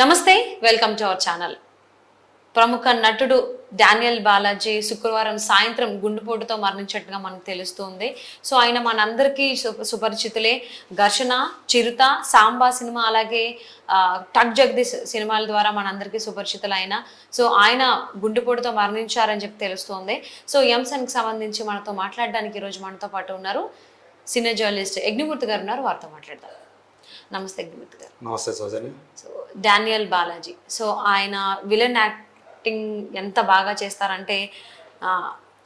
నమస్తే welcome to our channel. ప్రముఖ నటుడు డానియల్ బాలాజీ శుక్రవారం సాయంత్రం గుండెపోటుతో మరణించినట్టుగా మనకు తెలుస్తుంది. సో ఆయన మనందరికీ సుపరిచితులే. ఘర్షణ చిరుత సాంబా సినిమా అలాగే టక్ జగదీష్ సినిమాల ద్వారా మనందరికీ సుపరిచితులైన. సో ఆయన గుండెపోటుతో మరణించారని చెప్పి తెలుస్తోంది. సో ఈ సంబంధించి మనతో మాట్లాడడానికి ఈరోజు మనతో పాటు ఉన్నారు సినీ జర్నలిస్ట్ యజ్ఞమూర్తి గారు ఉన్నారు. వారితో మాట్లాడతారు నమస్తే యజ్ఞమూర్తి గారు. నమస్తే Soujanya so Daniel Balaji. So ఆయన విలన్ యాక్టింగ్ ఎంత బాగా చేస్తారంటే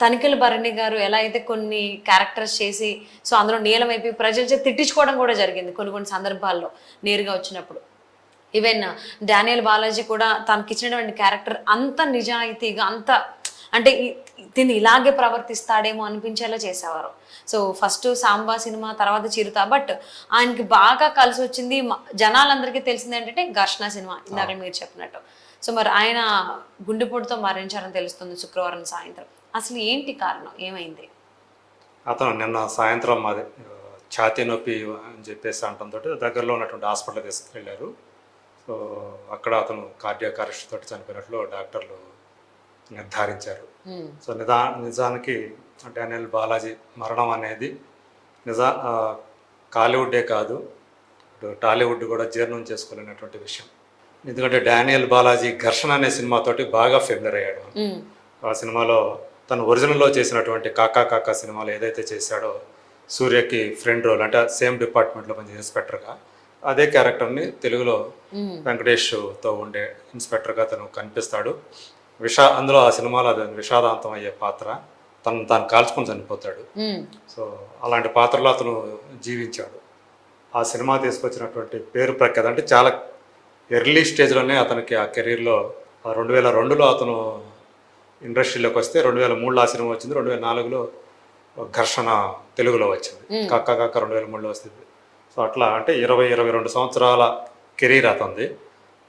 తనిఖీల భరణి గారు ఎలా అయితే కొన్ని క్యారెక్టర్స్ చేసి సో అందులో నీలమైపోయి ప్రజల చేత తిట్టించుకోవడం కూడా జరిగింది కొన్ని కొన్ని సందర్భాల్లో నేరుగా వచ్చినప్పుడు. ఈవెన్ డానియల్ బాలాజీ కూడా తనకి ఇచ్చినటువంటి క్యారెక్టర్ అంత నిజాయితీగా అంత అంటే దీన్ని ఇలాగే ప్రవర్తిస్తాడేమో అనిపించేలా చేసేవారు. సో ఫస్ట్ సాంబా సినిమా తర్వాత చిరుత బట్ ఆయనకి బాగా కలిసి వచ్చింది జనాలందరికీ తెలిసింది ఏంటంటే ఘర్షణ సినిమా ఇందాక మీరు చెప్పినట్టు. సో మరి ఆయన గుండెపోటుతో మరణించారని తెలుస్తుంది శుక్రవారం సాయంత్రం. అసలు ఏంటి కారణం? ఏమైంది? అతను నిన్న సాయంత్రం మాది ఛాతీ నొప్పి అని చెప్పేసి అనడంతో దగ్గరలో ఉన్నటువంటి హాస్పిటల్ తీసుకెళ్ళారు. సో అక్కడ అతను కార్డియాక్ అరెస్ట్ తోటి చనిపోయినట్లు డాక్టర్లు నిర్ధారించారు. సో నిజా నిజానికి డానియల్ బాలాజీ మరణం అనేది నిజా కాలీవుడ్డే కాదు టాలీవుడ్ కూడా జీర్ణం చేసుకోలేనటువంటి విషయం ఎందుకంటే డానియల్ బాలాజీ ఘర్షణ అనే సినిమాతోటి బాగా ఫెమిలర్ అయ్యాడు. ఆ సినిమాలో తను ఒరిజినల్లో చేసినటువంటి కాకా కాకా సినిమాలో ఏదైతే చేశాడో సూర్యకి ఫ్రెండ్ రోల్ అంటే సేమ్ డిపార్ట్మెంట్లో పనిచేసే ఇన్స్పెక్టర్గా అదే క్యారెక్టర్ని తెలుగులో. వెంకటేష్తో ఉండే ఇన్స్పెక్టర్గా తను కనిపిస్తాడు విషా అందులో ఆ సినిమాలో అది విషాదాంతం అయ్యే పాత్ర తను తాను కాల్చుకొని చనిపోతాడు. సో అలాంటి పాత్రలో అతను జీవించాడు. ఆ సినిమా తీసుకొచ్చినటువంటి పేరు ప్రఖ్యాత అంటే చాలా ఎర్లీ స్టేజ్లోనే అతనికి ఆ కెరీర్లో రెండు వేల రెండులో అతను ఇండస్ట్రీలోకి వస్తే రెండు వేల మూడులో ఆ సినిమా వచ్చింది రెండు వేల నాలుగులో ఘర్షణ తెలుగులో వచ్చింది. కక్క కక్క రెండు వేల మూడులో వస్తుంది. సో అట్లా అంటే ఇరవై ఇరవై రెండు సంవత్సరాల కెరీర్ అతనిది.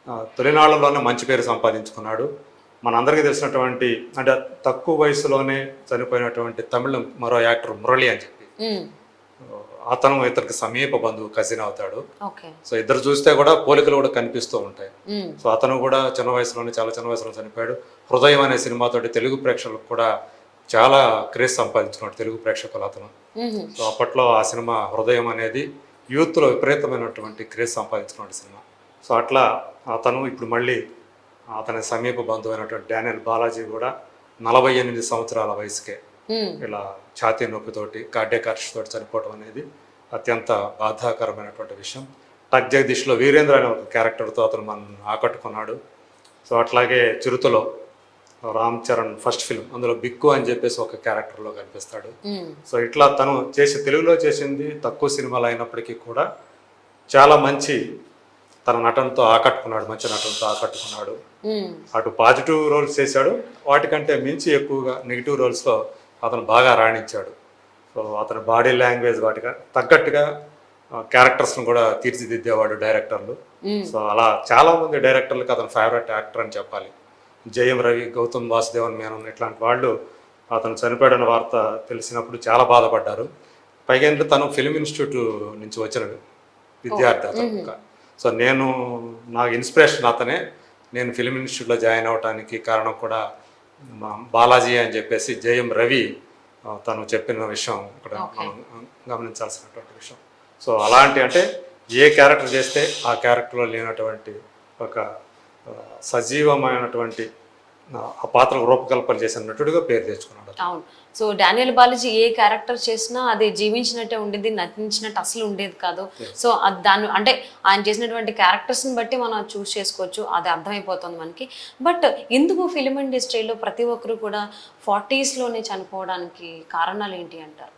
ఆ, తొలినాళ్ళలోనే మంచి పేరు సంపాదించుకున్నాడు. మనందరికీ తెలిసినటువంటి అంటే తక్కువ వయసులోనే చనిపోయినటువంటి తమిళ మరో యాక్టర్ మురళి అని చెప్పి. అతను ఇతనికి సమీప బంధువు కజిన్ అవుతాడు. సో ఇద్దరు చూస్తే కూడా పోలికలు కూడా కనిపిస్తూ ఉంటాయి. సో అతను కూడా చిన్న వయసులోనే చాలా చిన్న వయసులో చనిపోయాడు. హృదయం అనే సినిమాతోటి తెలుగు ప్రేక్షకులకు కూడా చాలా క్రేజ్ సంపాదించుకున్నాడు తెలుగు ప్రేక్షకులు అతను. సో అప్పట్లో ఆ సినిమా హృదయం అనేది యూత్లో విపరీతమైనటువంటి క్రేజ్ సంపాదించుకున్న సినిమా. సో అట్లా అతను ఇప్పుడు మళ్ళీ అతని సమీప బంధువు అయినటువంటి డానియల్ బాలాజీ కూడా నలభై ఎనిమిది సంవత్సరాల వయసుకే. ఇలా ఛాతీ నొప్పితోటి కార్డియక్ అరెస్ట్ తోటి చనిపోవడం అనేది అత్యంత బాధాకరమైనటువంటి విషయం టక్ జగదీష్లో వీరేంద్ర అనే ఒక క్యారెక్టర్తో అతను మనం ఆకట్టుకున్నాడు సో అట్లాగే చిరుతలో రామ్ చరణ్ ఫస్ట్ ఫిల్మ్ అందులో బిక్కు అని చెప్పేసి ఒక క్యారెక్టర్లో కనిపిస్తాడు. సో ఇట్లా తను చేసి తెలుగులో చేసింది తక్కువ సినిమాలు అయినప్పటికీ కూడా చాలా మంచి తన నటనతో ఆకట్టుకున్నాడు మంచి నటనతో ఆకట్టుకున్నాడు. అటు పాజిటివ్ రోల్స్ చేశాడు వాటికంటే మించి ఎక్కువగా నెగిటివ్ రోల్స్లో అతను బాగా రాణించాడు సో అతని బాడీ లాంగ్వేజ్ వాటికి తగ్గట్టుగా క్యారెక్టర్స్ను కూడా తీర్చిదిద్దేవాడు డైరెక్టర్లు. సో అలా చాలామంది డైరెక్టర్లకు అతను ఫేవరెట్ యాక్టర్ అని చెప్పాలి జయం రవి గౌతమ్ వాసుదేవన్ మేనన్ ఇట్లాంటి వాళ్ళు అతను చనిపోయాడన్న వార్త తెలిసినప్పుడు చాలా బాధపడ్డారు పైగా తను ఫిలిం ఇన్స్టిట్యూట్ నుంచి వచ్చిన విద్యార్థి అతను. సో నేను నాకు ఇన్స్పిరేషన్ అతనే. నేను ఫిలిం ఇన్స్టిట్యూట్లో జాయిన్ అవ్వడానికి కారణం కూడా మా బాలాజీ అని చెప్పేసి జయం రవి తను చెప్పిన విషయం ఇక్కడ మనం గమనించాల్సినటువంటి విషయం. సో అలాంటి అంటే ఏ క్యారెక్టర్ చేస్తే ఆ క్యారెక్టర్లో లేనటువంటి ఒక సజీవమైనటువంటి ఆ, పాత్రకు రూపకల్పన చేసిన నటుడిగా పేరు తెచ్చుకున్నాడు అవును. సో డానియల్ బాలాజీ ఏ క్యారెక్టర్ చేసినా అది జీవించినట్టే ఉండేది నటించినట్టు అసలు ఉండేది కాదు. సో అది దాన్ని అంటే ఆయన చేసినటువంటి క్యారెక్టర్స్ని బట్టి మనం చూస్ చేసుకోవచ్చు అది అర్థమైపోతుంది మనకి. బట్ ఎందుకు ఫిలిం ఇండస్ట్రీలో ప్రతి ఒక్కరు కూడా ఫార్టీస్లోనే చనిపోవడానికి కారణాలు ఏంటి అంటారు?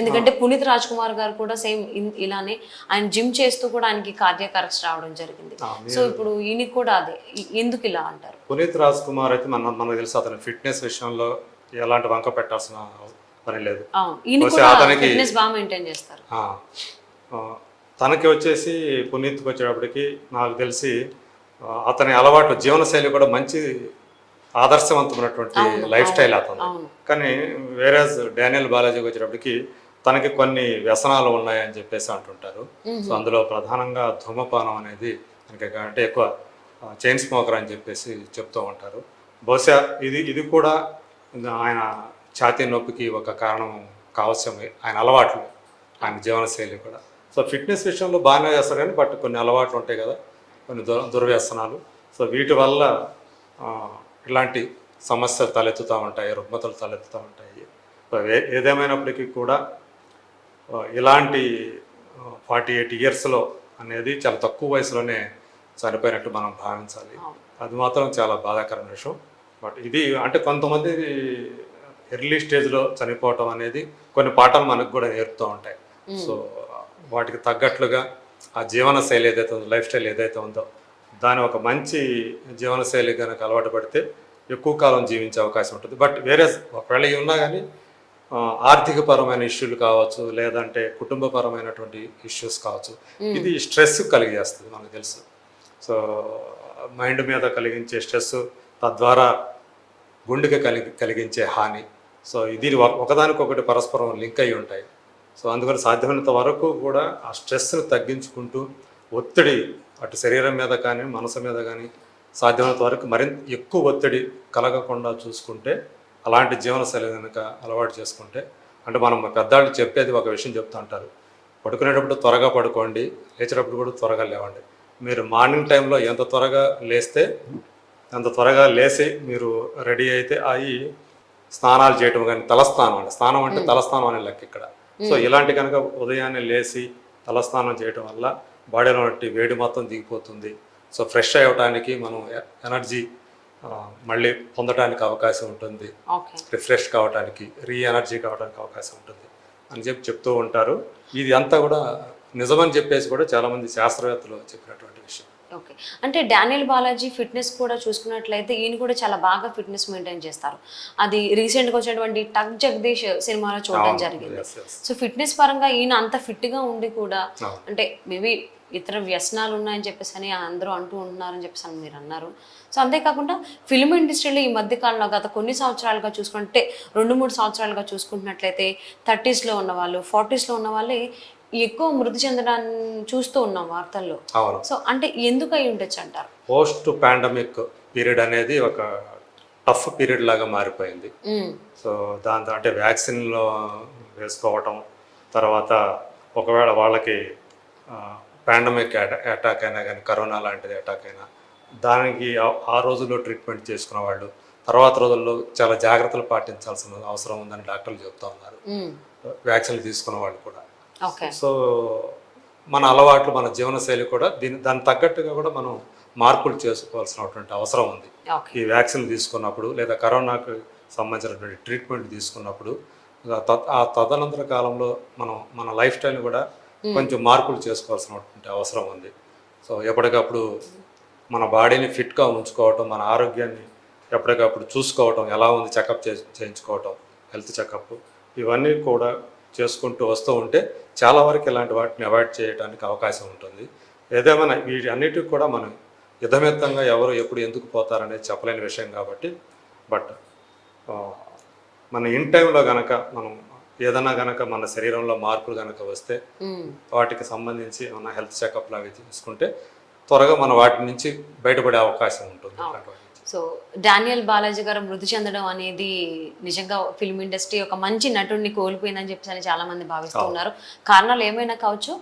ఎందుకంటే పునీత్ రాజ్ కుమార్ గారు కూడా సేమ్ ఇలానే ఆయన జిమ్ చేస్తూ కూడా ఆయనకి కార్డియాక్ అరెస్ట్ రావడం జరిగింది. సో ఇప్పుడు ఈయనకి కూడా అదే ఎందుకు ఇలా అంటారు? పునీత్ రాజ్ కుమార్ అయితే మన మనకు తెలుసు అతని ఫిట్నెస్ విషయంలో ఎలాంటి వంక పెట్టాల్సిన పని లేదు. అతనికి- తనకి వచ్చేసి పునీత్కి వచ్చేటప్పటికి నాకు తెలిసి అతని అలవాటు జీవనశైలి కూడా మంచి ఆదర్శవంతమైనటువంటి లైఫ్ స్టైల్ అతను కానీ వేరే డానియల్ బాలాజీకి వచ్చేటప్పటికి తనకి కొన్ని వ్యసనాలు ఉన్నాయని చెప్పేసి అంటుంటారు. సో అందులో ప్రధానంగా ధూమపానం అనేది తనకి అంటే ఎక్కువ చైన్ స్మోకర్ అని చెప్పేసి చెప్తూ ఉంటారు. బహుశా ఇది ఇది కూడా ఆయన ఛాతీ నొప్పికి ఒక కారణం కావచ్చమే ఆయన అలవాట్లు ఆయన జీవనశైలి కూడా. సో ఫిట్నెస్ విషయంలో బాగానే చేస్తారు కానీ బట్ కొన్ని అలవాట్లు ఉంటాయి కదా కొన్ని దుర దుర్వ్యసనాలు. సో వీటి వల్ల ఇలాంటి సమస్యలు తలెత్తుతూ ఉంటాయి రుగ్మతలు తలెత్తుతూ ఉంటాయి. సో ఏదేమైనప్పటికీ కూడా ఇలాంటి ఫార్టీ ఎయిట్ ఇయర్స్లో అనేది చాలా తక్కువ వయసులోనే చనిపోయినట్టు మనం భావించాలి. అది మాత్రం చాలా బాధాకరమైన విషయం. బట్ ఇది అంటే కొంతమంది ఎర్లీ స్టేజ్లో చనిపోవటం అనేది కొన్ని పాఠాలు మనకు కూడా నేర్పుతూ ఉంటాయి. సో వాటికి తగ్గట్లుగా ఆ జీవన శైలి ఏదైతే ఉందో లైఫ్ స్టైల్ ఏదైతే ఉందో దాని ఒక మంచి జీవన శైలి కనుక అలవాటు పడితే ఎక్కువ కాలం జీవించే అవకాశం ఉంటుంది. బట్ వేరే ఒకవేళ ఉన్నా కానీ ఆర్థికపరమైన ఇష్యూలు కావచ్చు లేదంటే కుటుంబపరమైనటువంటి ఇష్యూస్ కావచ్చు ఇది స్ట్రెస్ కలిగేస్తుంది మనకు తెలుసు. సో మైండ్ మీద కలిగించే స్ట్రెస్ తద్వారా గుండెకి కలిగి కలిగించే హాని. సో ఇది ఒకదానికొకటి పరస్పరం లింక్ అయి ఉంటాయి. సో అందుకని సాధ్యమైనంత వరకు కూడా ఆ స్ట్రెస్ని తగ్గించుకుంటూ ఒత్తిడి అటు శరీరం మీద కానీ మనసు మీద కానీ సాధ్యమైనంత వరకు మరింత ఎక్కువ ఒత్తిడి కలగకుండా చూసుకుంటే అలాంటి జీవనశైలి కనుక అలవాటు చేసుకుంటే అంటే మనం పెద్దవాళ్ళు చెప్పేది ఒక విషయం చెప్తూ ఉంటారు. పడుకునేటప్పుడు త్వరగా పడుకోండి లేచేటప్పుడు కూడా త్వరగా లేవండి. మీరు మార్నింగ్ టైంలో ఎంత త్వరగా లేస్తే అంత త్వరగా లేచి మీరు రెడీ అయితే అవి స్నానాలు చేయటం కానీ తలస్నానం అంటే స్నానం అంటే తలస్నానం అనే లెక్క ఇక్కడ. సో ఇలాంటి కనుక ఉదయాన్నే లేచి తలస్నానం చేయటం వల్ల బాడీలో వేడి మొత్తం దిగిపోతుంది. సో ఫ్రెష్ అవ్వటానికి మనం ఎనర్జీ మళ్ళీ పొందడానికి అవకాశం ఉంటుంది. రిఫ్రెష్ కావడానికి రీ ఎనర్జీ కావడానికి అవకాశం ఉంటుంది అని చెప్పి చెప్తూ ఉంటారు. ఇది అంతా కూడా నిజమని చెప్పేసి కూడా చాలామంది శాస్త్రవేత్తలు చెప్పినటువంటి విషయం. ఓకే అంటే డానియల్ బాలాజీ ఫిట్నెస్ కూడా చూసుకున్నట్లయితే ఈయన కూడా చాలా బాగా ఫిట్నెస్ మెయింటైన్ చేస్తారు. అది రీసెంట్గా వచ్చినటువంటి టక్ జగదీష్ సినిమాలో చూడడం జరిగింది. సో ఫిట్నెస్ పరంగా ఈయన అంత ఫిట్గా ఉండి కూడా. అంటే మేబీ ఇతర వ్యసనాలు ఉన్నాయని చెప్పేసి అని అందరూ అంటూ ఉంటున్నారని చెప్పేసి అని మీరు అన్నారు. సో అంతేకాకుండా ఫిల్మ్ ఇండస్ట్రీలో ఈ మధ్య కాలంలో గత కొన్ని సంవత్సరాలుగా చూసుకుంటే రెండు మూడు సంవత్సరాలుగా చూసుకుంటున్నట్లయితే థర్టీస్లో ఉన్న వాళ్ళు ఫార్టీస్లో ఉన్న వాళ్ళే ఎక్కువ మృతి చెందడాన్ని చూస్తూ ఉన్నాం వార్తల్లో. అవును. సో అంటే ఎందుకు అయి ఉండొచ్చు అంటారు? పోస్ట్ పాండమిక్ పీరియడ్ అనేది ఒక టఫ్ పీరియడ్ లాగా మారిపోయింది. సో దాంతో అంటే వ్యాక్సిన్లో వేసుకోవటం తర్వాత ఒకవేళ వాళ్ళకి పాండమిక్ అటాక్ అయినా కానీ కరోనా లాంటిది అటాక్ అయినా దానికి ఆ- రోజుల్లో ట్రీట్మెంట్ చేసుకున్న వాళ్ళు తర్వాత రోజుల్లో చాలా జాగ్రత్తలు పాటించాల్సిన అవసరం ఉందని డాక్టర్లు చెప్తా ఉన్నారు. వ్యాక్సిన్లు తీసుకున్న వాళ్ళు కూడా. సో మన అలవాట్లు మన జీవనశైలి కూడా దీని దానికి తగ్గట్టుగా కూడా మనం మార్పులు చేసుకోవాల్సినటువంటి అవసరం ఉంది. ఈ వ్యాక్సిన్ తీసుకున్నప్పుడు లేదా కరోనాకు సంబంధించినటువంటి ట్రీట్మెంట్ తీసుకున్నప్పుడు ఆ తదనంతర కాలంలో మనం మన లైఫ్ స్టైల్ని కూడా కొంచెం మార్పులు చేసుకోవాల్సినటువంటి అవసరం ఉంది. సో ఎప్పటికప్పుడు మన బాడీని ఫిట్గా ఉంచుకోవటం మన ఆరోగ్యాన్ని ఎప్పటికప్పుడు చూసుకోవటం ఎలా ఉంది చెకప్ చే చేయించుకోవటం హెల్త్ చెకప్ ఇవన్నీ కూడా చేసుకుంటూ వస్తూ ఉంటే చాలా వరకు ఇలాంటి వాటిని అవాయిడ్ చేయడానికి అవకాశం ఉంటుంది. ఏదేమైనా వీటి అన్నిటికి కూడా మనం యుద్ధమెత్తంగా ఎవరు ఎప్పుడు ఎందుకు పోతారనేది చెప్పలేని విషయం కాబట్టి బట్ మన ఇన్ టైంలో గనక మనం ఏదైనా గనక మన శరీరంలో మార్పులు గనక వస్తే వాటికి సంబంధించి ఏమన్నా హెల్త్ చెకప్లు అవి తీసుకుంటే త్వరగా మన వాటి నుంచి బయటపడే అవకాశం ఉంటుంది. సో డానియల్ బాలాజీ గారు మృతి చెందడం అనేది నిజంగా ఫిల్మ్ ఇండస్ట్రీ ఒక మంచి నటుడిని కోల్పోయిందని చెప్పేసి అని చాలా మంది భావిస్తూ ఉన్నారు. కారణాలు ఏమైనా కావచ్చు?